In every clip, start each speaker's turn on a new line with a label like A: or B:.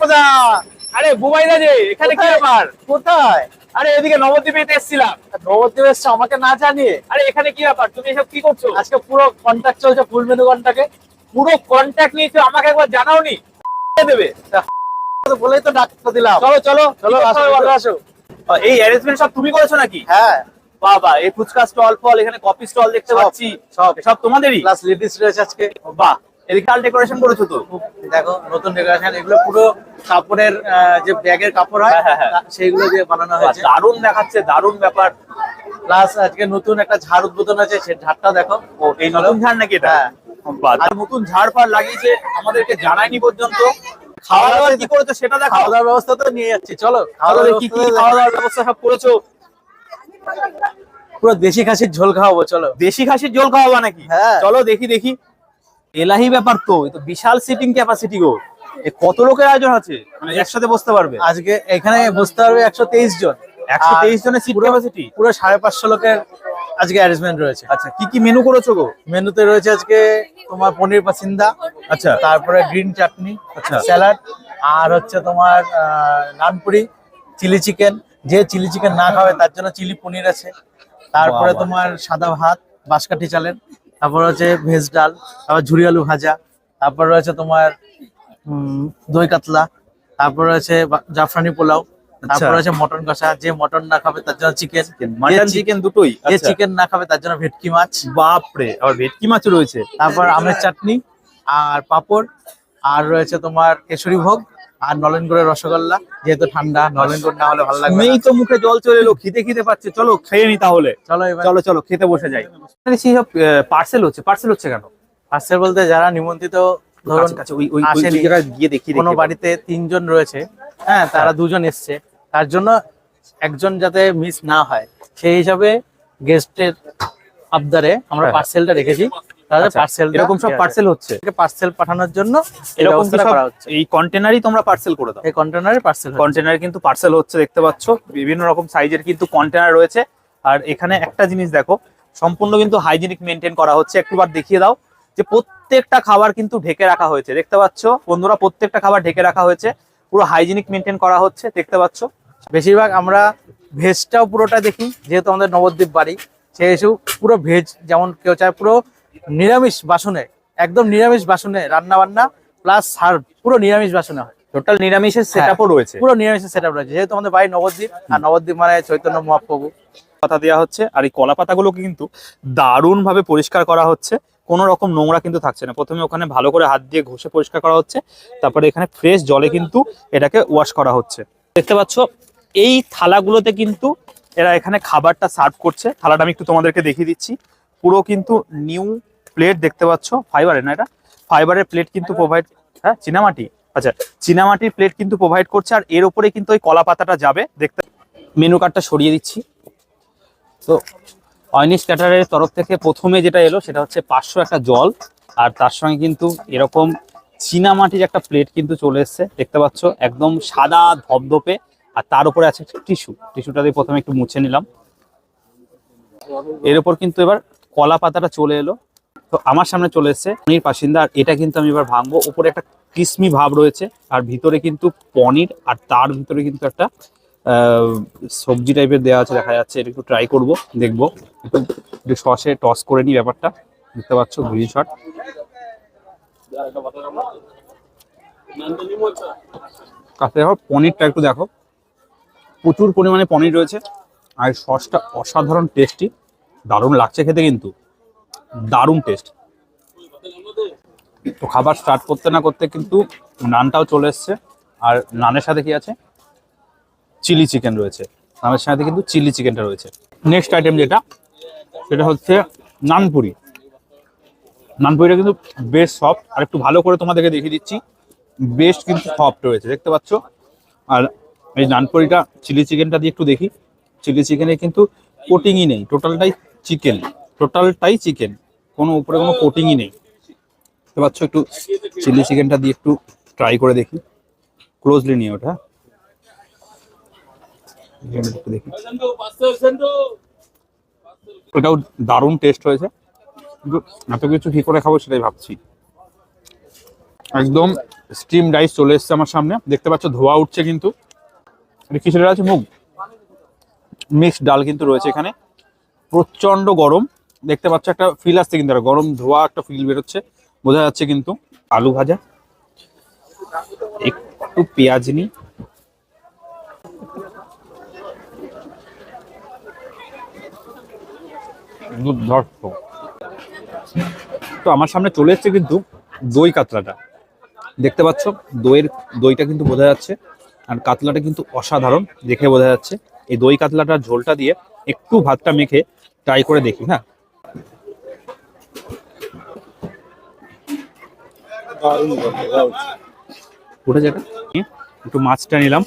A: প্রজা
B: আরে বুবাইদা যে এখানে কি ব্যাপার?
A: কোথায়?
B: আরে এদিকে নবদ্বীপে এসেছিলাম।
A: নবদ্বীপ এসছে আমাকে না জানিয়ে?
B: আরে এখানে কি ব্যাপার? তুমি এসব কি করছ?
A: আজকে পুরো কন্ট্যাক্ট চলছে ফুল মেনু কন্ট্যাক্টে
B: পুরো কন্ট্যাক্ট নিয়েছো আমাকে একবার জানাওনি? দেবে?
A: বলেই তো ডাক্তার দিলাম।
B: চলো চলো
A: আসো? চলো আসো।
B: এই অ্যারেঞ্জমেন্ট সব তুমি করেছ নাকি?
A: হ্যাঁ।
B: বাবা এই ফুচকা স্টল ফল এখানে কফি স্টল দেখতে পাচ্ছি।
A: সব।
B: সব তোমাদেরই?
A: প্লাস লেডিস রয়েছে আজকে।
B: বাহ। এদিকে কাল ডেকোরেশন করেছ তো?
A: দেখো নতুন ডেকোরেশন এগুলো পুরো কাপড়ের যে ব্যাগের কাপড় হয়
B: হ্যাঁ, হ্যাঁ।
A: তা- সেইগুলো দিয়ে বানানো হয়েছে।
B: দারুণ দেখাচ্ছে দারুণ ব্যাপার।
A: প্লাস আজকে নতুন একটা ঝাড় উদ্বোধন আছে সেই ঝাড়টা দেখো।
B: এই নতুন ঝাড় নাকি এটা। আর নতুন ঝাড় ফাড় লাগিয়েছে আমাদেরকে জানায়নি পর্যন্ত। খাওয়া দাওয়া কি করেছ সেটা দেখাও
A: খাওয়া দাওয়ার ব্যবস্থা তো নিয়ে যাচ্ছি চলো। খাওয়া
B: কি খাওয়া দাওয়ার ব্যবস্থা সব করেছ?
A: পুরো দেশি খাসির ঝোল খাওয়াবো চলো।
B: দেশি খাসির ঝোল খাওয়াবা নাকি?
A: হ্যাঁ।
B: চলো দেখি দেখি। এলাহি ব্যাপার তো বিশাল সিটিং ক্যাপাসিটি গো। এ কত লোকের আয়োজন আছে? মানে একসাথে বসতে পারবে?
A: আজকে এখানে বসতে পারবে একশো তেইশ জন।
B: একশো তেইশ জনের সিট ক্যাপাসিটি
A: পুরো সাড়ে পাঁচশো লোকের আজকে অ্যারেঞ্জমেন্ট রয়েছে।
B: আচ্ছা কি কি মেনু করেছ গো?
A: মেনুতে রয়েছে আজকে তোমার পনির পাসিন্দা
B: আচ্ছা।
A: তারপরে গ্রিন চাটনি
B: আচ্ছা।
A: স্যালাড আর হচ্ছে তোমার নানপুরি চিলি চিকেন যে চিলি চিকেন না খাবে তার জন্য চিলি পনির আছে। তারপরে। তোমার সাদা ভাত বাঁশকাঠি চালের। তারপর হচ্ছে ভেজ ডাল তারপর ঝুরি আলু ভাজা তারপর রয়েছে তোমার দই কাতলা তারপর রয়েছে জাফরানি পোলাও তারপর রয়েছে মটন কষা। যে মটন না খাবে তার জন্য চিকেন
B: মাটন চিকেন দুটোই
A: যে
B: আচ্ছা।
A: চিকেন না খাবে তার জন্য ভেটকি মাছ।
B: বাপরে আবার ভেটকি মাছ রয়েছে।
A: তারপর আমের চাটনি আর পাপড় আর রয়েছে তোমার কেশরী ভোগ আর নলেনগুড়ের রসগোল্লা যেহেতু ঠান্ডা নলেনগুড় না হলে ভালো লাগবে
B: তো মুখে জল চলে এলো খিদে খিদে পাচ্ছে চলো খেয়ে নি তাহলে।
A: চলো এবার।
B: চলো চলো খেতে বসে যাই। সেই সব পার্সেল হচ্ছে পার্সেল হচ্ছে কেন?
A: পার্সেল বলতে যারা নিমন্ত্রিত ধরুন
B: ওই ওই ওই জায়গায় গিয়ে দেখি
A: কোনো বাড়িতে তিনজন রয়েছে হ্যাঁ তারা দুজন এসছে তার জন্য একজন যাতে মিস না হয় সেই হিসাবে গেস্টের আবদারে আমরা
B: হ্যাঁ।
A: পার্সেলটা রেখেছি।
B: আচ্ছা,
A: পার্সেল
B: এরকম সব পার্সেল হচ্ছে?
A: পার্সেল পাঠানোর জন্য
B: এরকম
A: করা হচ্ছে।
B: এই কন্টেনারই তোমরা পার্সেল করে দাও।
A: এই কন্টেনারে পার্সেল
B: কন্টেনার কিন্তু পার্সেল হচ্ছে দেখতে পাচ্ছ। বিভিন্ন রকম সাইজের কিন্তু কন্টেনার রয়েছে। আর এখানে একটা জিনিস দেখো সম্পূর্ণ কিন্তু হাইজিনিক মেনটেন করা হচ্ছে। একটুবার দেখিয়ে দাও যে প্রত্যেকটা খাবার কিন্তু ঢেকে রাখা হয়েছে। দেখতে পাচ্ছ বন্ধুরা প্রত্যেকটা খাবার ঢেকে রাখা হয়েছে। পুরো হাইজিনিক মেনটেন করা হচ্ছে দেখতে পাচ্ছ।
A: বেশিরভাগ আমরা ভেজটাও পুরোটা দেখি যেহেতু আমাদের নবদ্বীপ বাড়ি। সে পুরো ভেজ যেমন কেউ চায় পুরো নিরামিষ বাসনে একদম নিরামিষ বাসনে রান্না বান্না প্লাস সার্ভ পুরো নিরামিষ বাসনে হয়।
B: টোটাল নিরামিষের সেটআপও রয়েছে।
A: পুরো নিরামিষের সেট রয়েছে। যেহেতু আমাদের বাড়ি নবদ্বীপ আর নবদ্বীপ মানে চৈতন্য মহাপ্রভু।
B: পাতা দেওয়া হচ্ছে আর এই কলা পাতাগুলোকে কিন্তু দারুণ ভাবে পরিষ্কার করা হচ্ছে। কোনো রকম নোংরা কিন্তু থাকছে না। প্রথমে ওখানে ভালো করে হাত দিয়ে ঘষে পরিষ্কার করা হচ্ছে তারপরে এখানে ফ্রেশ জলে কিন্তু এটাকে ওয়াশ করা হচ্ছে। দেখতে পাচ্ছ এই থালাগুলোতে কিন্তু এরা এখানে খাবারটা সার্ভ করছে। থালাটা আমি একটু তোমাদেরকে দেখিয়ে দিচ্ছি। পুরো কিন্তু নিউ প্লেট দেখতে পাচ্ছ ফাইবারের না এটা? ফাইবারের প্লেট কিন্তু প্রোভাইড হ্যাঁ চীনামাটি। আচ্ছা চীনামাটির প্লেট কিন্তু প্রোভাইড করছে আর এর উপরে কিন্তু ওই কলা পাতাটা যাবে দেখতে মেনু কার্ডটা সরিয়ে দিচ্ছি। তো অয়নিশ ক্যাটারের তরফ থেকে প্রথমে যেটা এলো সেটা হচ্ছে পাঁচশো একটা জল আর তার সঙ্গে কিন্তু এরকম চীনামাটির একটা প্লেট কিন্তু চলে এসছে দেখতে পাচ্ছ একদম সাদা ধপধপে আর তার উপরে আছে টিস্যু। টিস্যুটা দিয়ে প্রথমে একটু মুছে নিলাম। এর উপর কিন্তু এবার কলা পাতাটা চলে এলো। তো আমার সামনে চলে এসছে পনির পাসিন্দা, আর এটা কিন্তু আমি এবার ভাঙবো। উপরে একটা ক্রিসমি ভাব রয়েছে, আর ভিতরে কিন্তু পনির, আর তার ভিতরে কিন্তু একটা সবজি টাইপের দেওয়া আছে, দেখা যাচ্ছে। এটা একটু ট্রাই করব, দেখব। একটু সসে টস করে নিই ব্যাপারটা। দেখতে পাচ্ছ গ্রিন শট কাছে দেখো, পনিরটা একটু দেখো। প্রচুর পরিমাণে পনির রয়েছে, আর সসটা অসাধারণ টেস্টি দারুণ লাগছে খেতে কিন্তু। দারুণ টেস্ট তো খাবার স্টার্ট করতে না করতে কিন্তু নানটাও চলে এসছে। আর নানের সাথে কি আছে? চিলি চিকেন রয়েছে। নানের সাথে কিন্তু চিলি চিকেনটা রয়েছে। নেক্সট আইটেম যেটা, সেটা হচ্ছে নানপুরি। নানপুরিটা কিন্তু বেশ সফট আর একটু ভালো করে তোমাদেরকে দেখিয়ে দিচ্ছি। বেশ কিন্তু সফট রয়েছে, দেখতে পাচ্ছ? আর এই নানপুরিটা চিলি চিকেনটা দিয়ে একটু দেখি। চিলি চিকেনে কিন্তু কোটিংই নেই। টোটালটাই চিকেন, টোটালটাই চিকেন, কোনো উপরে কোনো কোটিংই নেই। দেখতে পাচ্ছ একটু চিলি চিকেনটা দিয়ে একটু ট্রাই করে দেখি। ক্লোজলি নিয়ে ওটা। দেখি এটাও দারুণ টেস্ট হয়েছে। এত কিছু কি করে খাব সেটাই ভাবছি। একদম স্টিম রাইস চলে এসছে আমার সামনে। দেখতে পাচ্ছ ধোয়া উঠছে কিন্তু। এটা কিসের আছে? মুগ। মিক্সড ডাল কিন্তু রয়েছে এখানে। প্রচণ্ড গরম। দেখতে পাচ্ছ একটা ফিল আসছে কিন্তু গরম ধোয়া একটা ফিল বেরোচ্ছে। বোঝা যাচ্ছে কিন্তু আলু ভাজা, একটু পেঁয়াজ নি দুর্ধর্ষ। তো আমার সামনে চলে এসছে কিন্তু দই কাতলাটা। দেখতে পাচ্ছ, দইয়ের দইটা কিন্তু বোঝা যাচ্ছে। আর কাতলাটা কিন্তু অসাধারণ, দেখে বোঝা যাচ্ছে। এই দই কাতলাটার ঝোলটা দিয়ে একটু ভাতটা মেখে ট্রাই করে দেখি হ্যাঁ? উঠে একটু মাছটা নিলাম।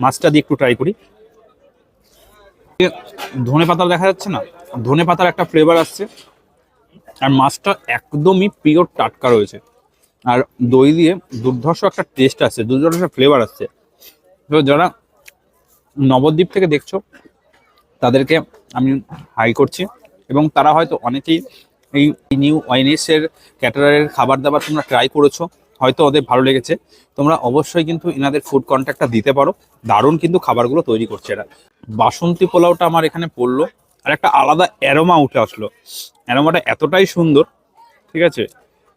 B: মাছটা দিয়ে একটু ট্রাই করি। ধনে পাতা দেখা যাচ্ছে না? ধনে পাতার একটা ফ্লেভার আসছে। আর মাছটা একদমই পিওর টাটকা রয়েছে। আর দই দিয়ে দুর্ধর্ষ একটা টেস্ট আসছে, দুর্ধর্ষ ফ্লেভার আসছে। তো যারা নবদ্বীপ থেকে দেখছ তাদেরকে আমি হাই করছি। এবং তারা হয়তো অনেকেই এই নিউ ওয়াইনেস এর ক্যাটারারের খাবার দাবার তোমরা ট্রাই করেছ, হয়তো ওদের ভালো লেগেছে। তোমরা অবশ্যই কিন্তু এনাদের ফুড কন্ট্যাক্টটা দিতে পারো। দারুণ কিন্তু খাবারগুলো তৈরি করছে এরা। বাসন্তী পোলাওটা আমার এখানে পড়ল, আর একটা আলাদা অ্যারোমা উঠে আসলো। অ্যারোমাটা এতটাই সুন্দর, ঠিক আছে?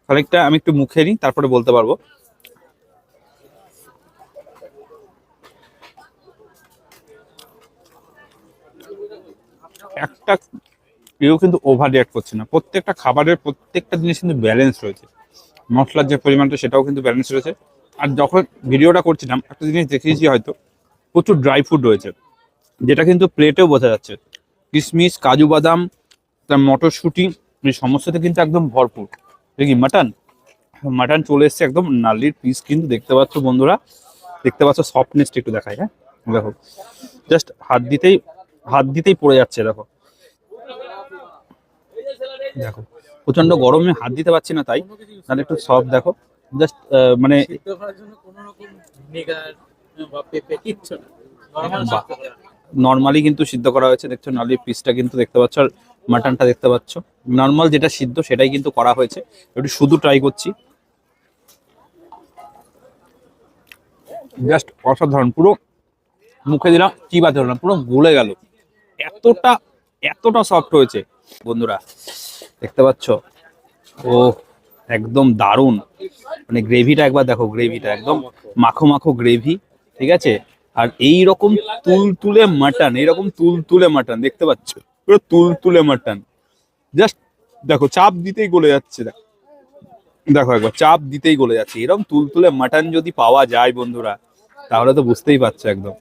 B: খানিকটা আমি একটু মুখে নিই, তারপরে বলতে পারব। একটা কেউ কিন্তু ওভার রিয়াক্ট করছে না। প্রত্যেকটা খাবারের প্রত্যেকটা জিনিস কিন্তু ব্যালেন্স রয়েছে। মশলার যে পরিমাণটা, সেটাও কিন্তু ব্যালেন্স রয়েছে। আর যখন ভিডিওটা করছিলাম, একটা জিনিস দেখিয়েছি হয়তো, প্রচুর ড্রাই ফ্রুট রয়েছে, যেটা কিন্তু প্লেটেও বোঝা যাচ্ছে। কিশমিশ, কাজু বাদাম, তার মটরশুঁটি, এই সমস্ততে কিন্তু একদম ভরপুর। দেখি মাটন মাটন চলে এসছে একদম নালির পিস কিন্তু দেখতে পাচ্ছ বন্ধুরা। দেখতে পাচ্ছ সফটনেসটা একটু দেখায় হ্যাঁ? দেখো জাস্ট হাত দিতেই হাত দিতেই পড়ে যাচ্ছে দেখো। দেখো প্রচণ্ড গরমে হাত দিতে পারছি না তাই। তাহলে একটু সফট দেখো জাস্ট মানে
A: নরমাল
B: কিন্তু সিদ্ধ করা হয়েছে দেখছ নালির পিসটা কিন্তু দেখতে পাচ্ছ আর মাটনটা দেখতে পাচ্ছ। নর্মাল যেটা সিদ্ধ সেটাই কিন্তু করা হয়েছে। একটু শুধু ট্রাই করছি। জাস্ট অসাধারণ পুরো মুখে দিলাম কি বাদ হলো না পুরো গলে গেল। এতটা এতটা সফট হয়েছে। বন্ধুরা, দেখতে পাচ্ছ? ও, একদম দারুণ। মানে গ্রেভিটা একবার দেখো গ্রেভিটা একদম মাখো মাখো গ্রেভি ঠিক আছে? আর এই রকম তুলতুলে মাটন এইরকম তুলতুলে মাটন দেখতে পাচ্ছ? পুরো তুলতুলে মাটন জাস্ট দেখো, চাপ দিতেই গলে যাচ্ছে, দেখো। একবার, চাপ দিতেই গলে যাচ্ছে। এরকম তুলতুলে মাটন যদি পাওয়া যায় বন্ধুরা, তাহলে তো বুঝতেই পারছ একদম।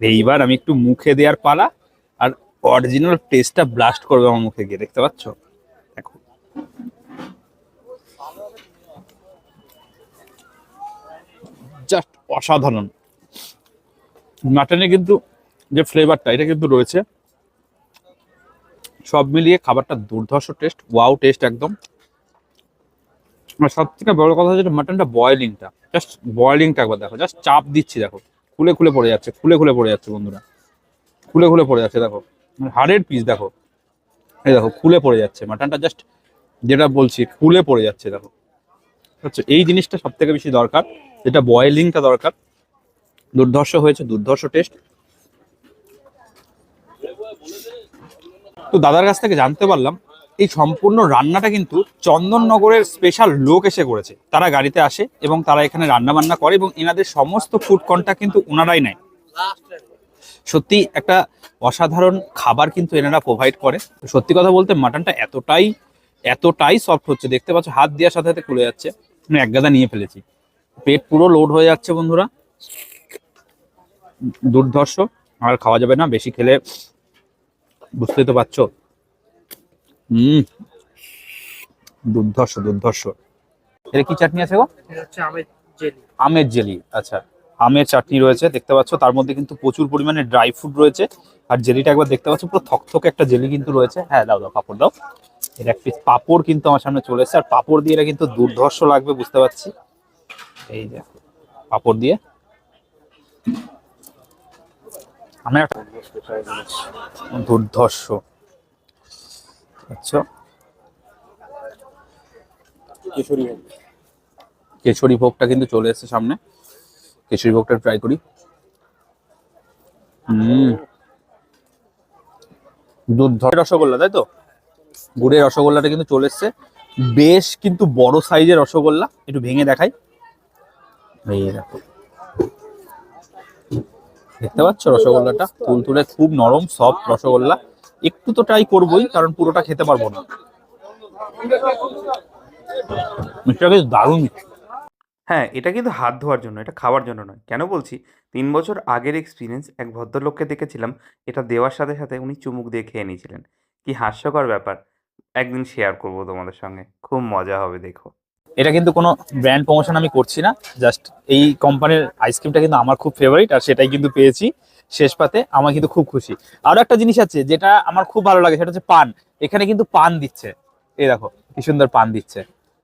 B: এইবার আমি একটু মুখে দেওয়ার পালা অরিজিনাল টেস্টটা ব্লাস্ট করবে আমার মুখে গিয়ে, দেখতে পাচ্ছ? দেখো। জাস্ট অসাধারণ। মাটনে কিন্তু যে ফ্লেভারটা এটা কিন্তু রয়েছে। সব মিলিয়ে খাবারটা দুর্ধর্ষ টেস্ট ওয়াও টেস্ট একদম। সব থেকে বড় কথা যেটা মাটনটা বয়েলিংটা জাস্ট বয়েলিংটা একবার দেখো জাস্ট চাপ দিচ্ছি, দেখো। খুলে খুলে পড়ে যাচ্ছে, খুলে খুলে পড়ে যাচ্ছে, বন্ধুরা। খুলে খুলে পড়ে যাচ্ছে, দেখো। হাড়ের পিস দেখো। এই দেখো, খুলে পড়ে যাচ্ছে মাটনটা জাস্ট যেটা বলছি, খুলে পড়ে যাচ্ছে, দেখো। আচ্ছা এই জিনিসটা সব থেকে বেশি দরকার, যেটা বয়েলিংটা দরকার। দুর্ধর্ষ হয়েছে, দুর্ধর্ষ টেস্ট তো দাদার কাছ থেকে জানতে পারলাম, এই সম্পূর্ণ রান্নাটা কিন্তু চন্দননগরের স্পেশাল লোক এসে করেছে। তারা গাড়িতে আসে এবং তারা এখানে রান্না বান্না করে এবং এনাদের সমস্ত ফুড কন্ট্যাক্ট কিন্তু ওনারাই নেয়। সত্যি একটা অসাধারণ খাবার কিন্তু এনারা প্রোভাইড করে। সত্যি কথা বলতে মাটনটা এতটাই এতটাই সফট হচ্ছে দেখতে পাচ্ছ হাত দেওয়ার সাথে সাথে খুলে যাচ্ছে। আমি এক গাদা নিয়ে ফেলেছি। পেট পুরো লোড হয়ে যাচ্ছে বন্ধুরা। দুর্ধর্ষ আর খাওয়া যাবে না বেশি খেলে বুঝতেই তো পারছ। হুম। দুর্ধর্ষ দুর্ধর্ষ। এটা কি চাটনি আছে গো?
A: হচ্ছে আমের জেলি।
B: আমের জেলি আচ্ছা। আমের চাটনি রয়েছে দেখতে পাচ্ছ। তার মধ্যে কিন্তু প্রচুর পরিমাণে ড্রাই ফ্রুট রয়েছে। আর জেলিটা একবার দেখতে পাচ্ছ পুরো থকথকে একটা জেলি কিন্তু রয়েছে। হ্যাঁ দাও দাও পাপড় দাও। এটা এক পিস পাপড় কিন্তু আমার সামনে চলে এসেছে। আর পাপড় দিয়ে এটা কিন্তু দুর্ধর্ষ লাগবে বুঝতে পারছি? এই যে পাপড় দিয়ে। আমি একটা দুর্ধর্ষ। আচ্ছা কেশরী ভোগটা কিন্তু চলে এসেছে সামনে। কেশরী ভোগটা ট্রাই করি। হুম। দুধ রসগোল্লা তাই তো? গুড়ের রসগোল্লাটা কিন্তু চলে এসছে। বেশ কিন্তু বড় সাইজের রসগোল্লা একটু ভেঙে দেখাই। এই দেখো। দেখতে পাচ্ছ রসগোল্লাটা? তুলতুলে খুব নরম সফট রসগোল্লা। একটু তো ট্রাই করবোই কারণ পুরোটা খেতে পারব না। মিষ্টিটা কিন্তু দারুণ মিষ্টি।
C: হ্যাঁ এটা কিন্তু হাত ধোয়ার জন্য, এটা খাওয়ার জন্য নয়। কেন বলছি? তিন বছর আগের এক্সপিরিয়েন্স এক ভদ্রলোককে দেখেছিলাম, এটা দেওয়ার সাথে সাথে উনি চুমুক দিয়ে খেয়ে নিয়েছিলেন। কি হাস্যকর ব্যাপার। একদিন শেয়ার করব তোমাদের সঙ্গে, খুব মজা হবে, দেখো।
B: এটা কিন্তু কোনো ব্র্যান্ড প্রমোশন আমি করছি না জাস্ট এই কোম্পানির আইসক্রিমটা কিন্তু আমার খুব ফেভারিট আর সেটাই কিন্তু পেয়েছি শেষ পাতে, আমার কিন্তু খুব খুশি। আরও একটা জিনিস আছে, যেটা আমার খুব ভালো লাগে, সেটা হচ্ছে পান। এখানে কিন্তু পান দিচ্ছে। এই দেখো, কি সুন্দর পান দিচ্ছে।